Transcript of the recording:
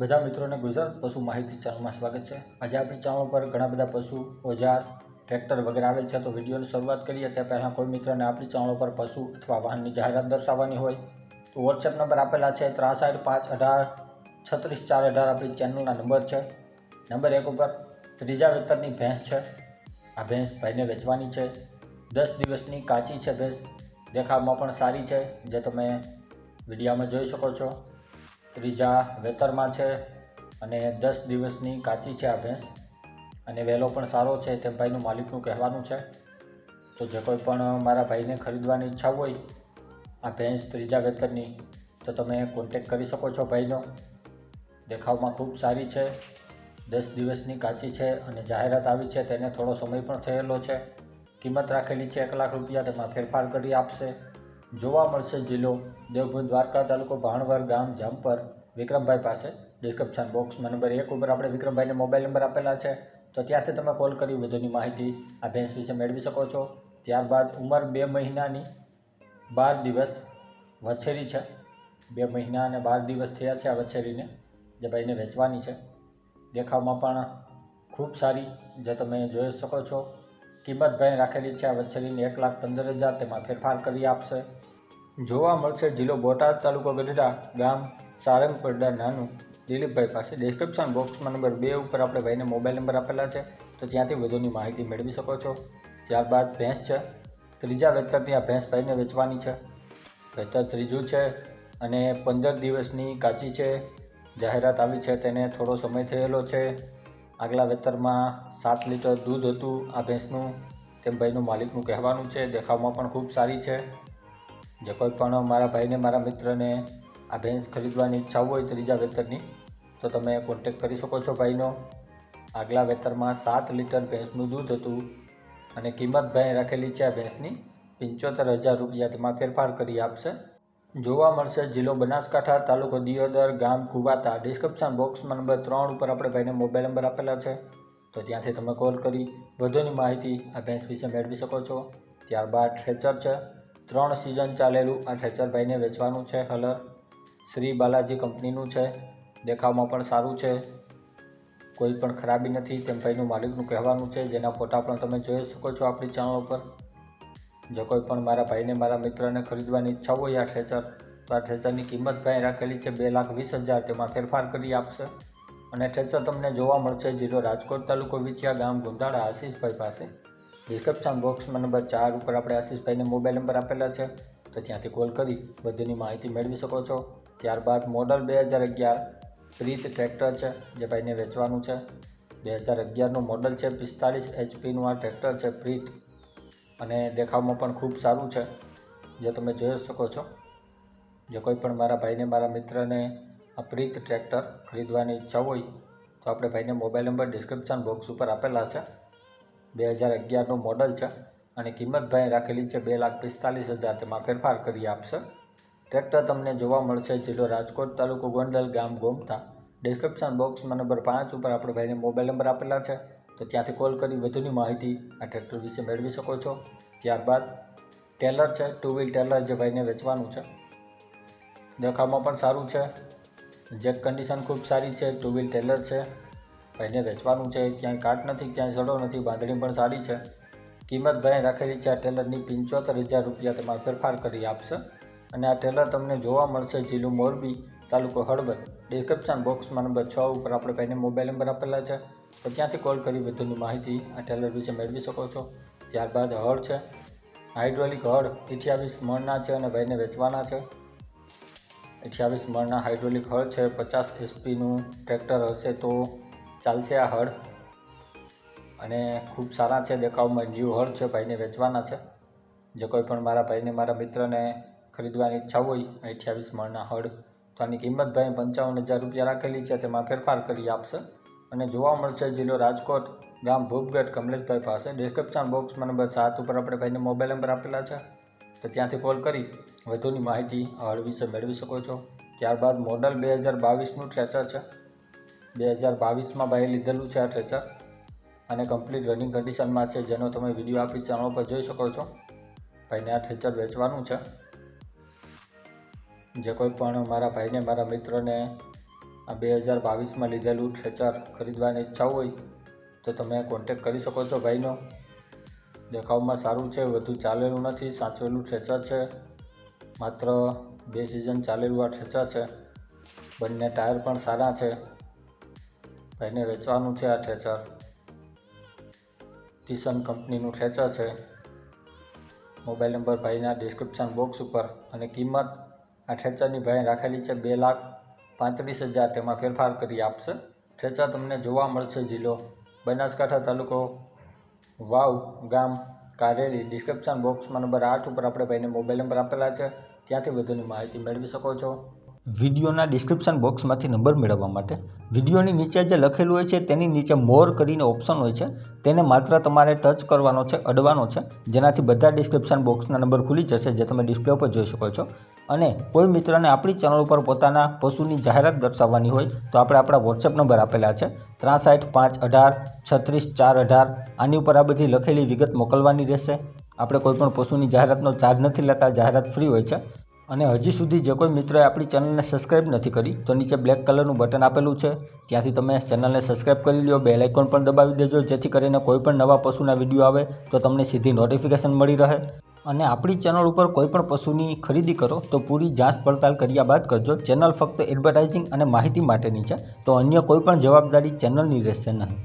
બધા મિત્રોને ગુજરાત પશુ માહિતી ચેનલમાં સ્વાગત છે. આજે આપણી ચેનલ પર ઘણા બધા પશુ, ઓજાર, ટ્રેક્ટર વગેરે આવેલ છે તો વિડીયોની શરૂઆત કરીએ. તે પહેલાં કોઈ મિત્રને આપણી ચેનલ પર પશુ અથવા વાહનની જાહેરાત દર્શાવવાની હોય તો વોટ્સએપ નંબર આપેલા છે ત્રાસઠ પાંચ અઢાર, છત્રીસ ચાર અઢાર આપણી ચેનલના નંબર છે. નંબર એક ઉપર ત્રીજા વેતરની ભેંસ છે. આ ભેંસ ભાઈને વેચવાની છે. દસ દિવસની કાચી છે ભેંસ. દેખાવમાં પણ સારી છે, જે તમે વિડીયામાં જોઈ શકો છો. ત્રીજા વેતરમાં છે અને દસ દિવસની કાચી છે આ ભેંસ. અને વહેલો પણ સારો છે તેમ ભાઈનું માલિકનું કહેવાનું છે. તો જે કોઈ પણ મારા ભાઈને ખરીદવાની ઈચ્છા હોય આ ભેંસ ત્રીજા વેતરની, તો તમે કોન્ટેક કરી શકો છો ભાઈનો. દેખાવમાં ખૂબ સારી છે, દસ દિવસની કાચી છે અને જાહેરાત આવી છે, તેને થોડો સમય પણ થયેલો છે. કિંમત રાખેલી છે એક લાખ રૂપિયા, તેમાં ફેરફાર કરી આપશે. જોવા મળશે જિલ્લો દેવભૂમિ દ્વારકા તાલુકો ભાણવર ગામ જામપર. વિક્રમભાઈ પાસે ડિસ્ક્રિપ્શન બોક્સમાં નંબર એક ઉપર આપણે વિક્રમભાઈને મોબાઈલ નંબર આપેલા છે. તો ત્યાંથી તમે કોલ કરી વધુની માહિતી આ ભેંસ વિશે મેળવી શકો છો. ત્યારબાદ ઉંમર બે મહિનાની બાર દિવસ વછેરી છે. બે મહિના અને બાર દિવસ થયા છે આ વછેરીને. જે ભાઈને વેચવાની છે. દેખાવમાં પણ ખૂબ સારી જે તમે જોઈ શકો છો. કિંમત ભાઈ રાખેલી છે. આ વછેરીની એક લાખ પંદર હજાર તેમાં ફેરફાર કરી આપશે. જોવા મળશે જિલ્લો બોટાદ તાલુકો ગઢડા ગામ સારંગપરડા નાનું. દિલીપભાઈ પાસે ડિસ્ક્રિપ્શન બોક્સમાં નંબર બે ઉપર આપણે ભાઈને મોબાઈલ નંબર આપેલા છે. તો ત્યાંથી વધુની માહિતી મેળવી શકો છો. ત્યારબાદ ભેંસ છે. ત્રીજા વેતરની આ ભેંસ ભાઈને વેચવાની છે. વેતર ત્રીજું છે અને પંદર દિવસની કાચી છે. જાહેરાત આવી છે. તેને થોડો સમય થયેલો છે. આગલા વેતરમાં સાત લીટર દૂધ હતું આ ભેંસનું. તેમ ભાઈનું માલિકનું કહેવાનું છે, દેખાવમાં પણ ખૂબ સારી છે. જે કોઈ પણ મારા ભાઈને, મારા મિત્રને આ ભેંસ ખરીદવાની ઈચ્છા હોય ત્રીજા વેતરની, તો તમે કોન્ટેક કરી શકો છો ભાઈનો. આગલા વેતરમાં સાત લીટર ભેંસનું દૂધ હતું અને કિંમત ભાઈ રાખેલી છે આ ભેંસની પંચોતેર હજાર રૂપિયા. તેમાં ફેરફાર કરી આપશે. જોવા મળશે. જિલ્લો બનાસકાંઠા તાલુકો દિયોદર ગામ કુવાતા ડિસ્ક્રિપ્શન બોક્સમાં નંબર ત્રણ ઉપર આપણે ભાઈને મોબાઈલ નંબર આપેલા છે. તો ત્યાંથી તમે કોલ કરી વધુની માહિતી આ ભેંસ વિશે મેળવી શકો છો. ત્યારબાદ ટ્રેચર છે. ત્રણ સિઝન ચાલેલું આ ટ્રેચર ભાઈને વેચવાનું છે. હલર શ્રી બાલાજી કંપનીનું છે. દેખાવમાં પણ સારું છે. કોઈ પણ ખરાબી નથી તેમ ભાઈનું માલિકનું કહેવાનું છે. જેના ફોટા પણ તમે જોઈ શકો છો આપણી ચેનલ ઉપર. જો કોઈ પણ મારા ભાઈને મારા મિત્રને ખરીદવાની ઈચ્છા હોય આ ટ્રેચર તો આ ટ્રેચરની કિંમત ભાઈ રાખેલી છે બે લાખ વીસ હજાર. તેમાં ફેરફાર કરી આપશે. અને ટ્રેચર તમને જોવા મળશે જિલ્લો રાજકોટ તાલુકો વિછિયા ગામ ગુંદાળા આશીષભાઈ પાસે. ડિસ્ક્રિપ્શન બોક્સમાં નંબર ચાર ઉપર આપણે આશીષભાઈને મોબાઈલ નંબર આપેલા છે. તો ત્યાંથી કોલ કરી, બધીની માહિતી મેળવી શકો છો. ત્યારબાદ મોડલ બે હજાર અગિયાર, પ્રીત ટ્રેક્ટર છે, જે ભાઈને વેચવાનું છે. બે હજાર અગિયારનું મોડલ છે પિસ્તાળીસ એચપીનું આ ટ્રેક્ટર છે પ્રીત. અને દેખાવમાં પણ ખૂબ સારું છે, જે તમે જોઈ શકો છો. જે કોઈ પણ મારા ભાઈને, મારા મિત્રને આ પ્રીત ટ્રેક્ટર ખરીદવાની ઈચ્છા હોય, તો આપણે ભાઈને મોબાઈલ નંબર ડિસ્ક્રિપ્શન બોક્સ ઉપર આપેલા છે. બે હજાર અગિયારનું મોડલ છે અને કિંમત ભાઈ રાખેલી છે બે લાખ પિસ્તાલીસ હજાર. તેમાં ફેરફાર કરી આપશે. ટ્રેક્ટર તમને જોવા મળશે, જિલ્લો રાજકોટ તાલુકો ગોંડલ, ગામ ગોમતા ડિસ્ક્રિપ્શન બોક્સમાં નંબર પાંચ ઉપર આપણે ભાઈને મોબાઈલ નંબર આપેલા છે. તો ત્યાંથી કોલ કરી વધુની માહિતી આ ટ્રેક્ટર વિશે મેળવી શકો છો. ત્યારબાદ ટેલર છે ટુ વ્હીલ ટેલર જે ભાઈને વેચવાનું છે. દેખાવમાં પણ સારું છે. જેક કન્ડિશન ખૂબ સારી છે ટુ વ્હીલ ટેલર છે. ભાઈને વેચવાનું છે, ક્યાંય કાટ નથી, ક્યાંય સડો નથી, બાંધણી પણ સારી છે. કિંમત ભાઈ રાખેલી છે, આ ટેલરની પંચોતેર હજાર રૂપિયા તેમાં ફેરફાર કરી આપશે. અને આ ટેલર તમને જોવા મળશે, જિલ્લો મોરબી તાલુકો હળવદ. ડિસ્ક્રિપ્શન બોક્સમાં નંબર છ ઉપર આપણે ભાઈને મોબાઈલ નંબર આપેલા છે. તો ત્યાંથી કોલ કરી વધુની માહિતી આ ટેલર વિશે મેળવી શકો છો. ત્યારબાદ હળ છે. હાઇડ્રોલિક હળ અઠ્યાવીસ મણના છે અને ભાઈને વેચવાના છે. અઠ્યાવીસ મણના હાઇડ્રોલિક હળ છે. પચાસ એસપીનું ટ્રેક્ટર હશે તો ચાલશે આ હળ. અને ખૂબ સારા છે. દેખાવમાં ન્યૂ હળ છે. ભાઈને વેચવાના છે. જે કોઈ પણ મારા ભાઈને, મારા મિત્રને ખરીદવાની ઈચ્છા હોય અઠ્યાવીસ મણના હળ તો આની કિંમત ભાઈ પંચાવન હજાર રૂપિયા રાખેલી છે. તેમાં ફેરફાર કરી આપશે. અને જોવા મળશે જિલ્લો રાજકોટ, ગામ ભૂપગઢ, કમલેશભાઈ પાસે. ડિસ્ક્રિપ્શન બોક્સમાં નંબર સાત ઉપર આપણે ભાઈને મોબાઈલ નંબર આપેલા છે. તો ત્યાંથી કોલ કરી, વધુની માહિતી હળ વિશે મેળવી શકો છો. ત્યારબાદ મોડલ બે હજાર બાવીસનું ટ્રેચર છે. બે હજાર બાવીસમાં ભાઈ લીધેલું છે આ ટ્રેચર અને કમ્પ્લીટ રનિંગ કન્ડિશનમાં છે. જેનો તમે વીડિયો આપી ચેનલ પર જોઈ શકો છો. ભાઈને આ ટ્રેચર વેચવાનું છે. જે કોઈ પણ મારા ભાઈને, મારા મિત્રને આ બે હજાર બાવીસમાં લીધેલું થ્રેચર ખરીદવાની ઈચ્છા હોય તો તમે કોન્ટેક કરી શકો છો ભાઈનો. દેખાવમાં સારું છે, વધુ ચાલેલું નથી, સાચવેલું થ્રેચર છે. માત્ર બે સિઝન ચાલેલું આ થ્રેચર છે. બંને ટાયર પણ સારા છે. ભાઈને વેચવાનું છે આ થ્રેચર કિશન કંપનીનું થ્રેચર છે. મોબાઈલ નંબર ભાઈના ડિસ્ક્રિપ્શન બોક્સ ઉપર અને કિંમત આ થ્રેચરની ભાઈ રાખેલી છે બે લાખ પાંત્રીસ હજાર તેમાં ફેરફાર કરી આપશે. ઠેચા તમને જોવા મળશે જિલ્લો બનાસકાંઠા તાલુકો વાવ, ગામ, કારેલી ડિસ્ક્રિપ્શન બોક્સમાં નંબર આઠ ઉપર આપણે ભાઈને મોબાઈલ નંબર આપેલા છે. ત્યાંથી વધુની માહિતી મેળવી શકો છો. વિડીયોના ડિસ્ક્રિપ્શન બોક્સમાંથી નંબર મેળવવા માટે વિડીયોની નીચે જે લખેલું હોય છે તેની નીચે મોર કરીને ઓપ્શન હોય છે. તેને માત્ર તમારે ટચ કરવાનો છે, અડવાનો છે. જેનાથી બધા ડિસ્ક્રિપ્શન બોક્સના નંબર ખુલી જશે જે તમે ડિસ્પ્લે ઉપર જોઈ શકો છો. અને કોઈ મિત્રને આપણી ચેનલ ઉપર પોતાના પશુની જાહેરાત દર્શાવવાની હોય, તો આપણે આપણા વોટ્સએપ નંબર આપેલા છે. ત્રાસઠ પાંચ અઢાર છત્રીસ ચાર અઢાર. આની ઉપર આ બધી લખેલી વિગત મોકલવાની રહેશે. આપણે કોઈપણ પશુની જાહેરાતનો ચાર્જ નથી લેતા, જાહેરાત ફ્રી હોય છે. અને હજી સુધી જે કોઈ મિત્રએ આપણી ચેનલને સબસ્ક્રાઇબ નથી કરી, તો નીચે બ્લેક કલરનું બટન આપેલું છે. ત્યાંથી તમે ચેનલને સબસ્ક્રાઇબ કરી લો બેલ આઇકોન પણ દબાવી દેજો. જેથી કરીને કોઈ પણ નવા પશુના વીડિયો આવે, તો તમને સીધી નોટિફિકેશન મળી રહે. અને આપણી ચેનલ ઉપર કોઈપણ પશુની ખરીદી કરો તો પૂરી જાંચ પડતાલ કર્યા બાદ કરજો. ચેનલ ફક્ત એડવર્ટાઇઝિંગ અને માહિતી માટેની છે, તો અન્ય કોઈપણ જવાબદારી ચેનલની રહેશે નહીં.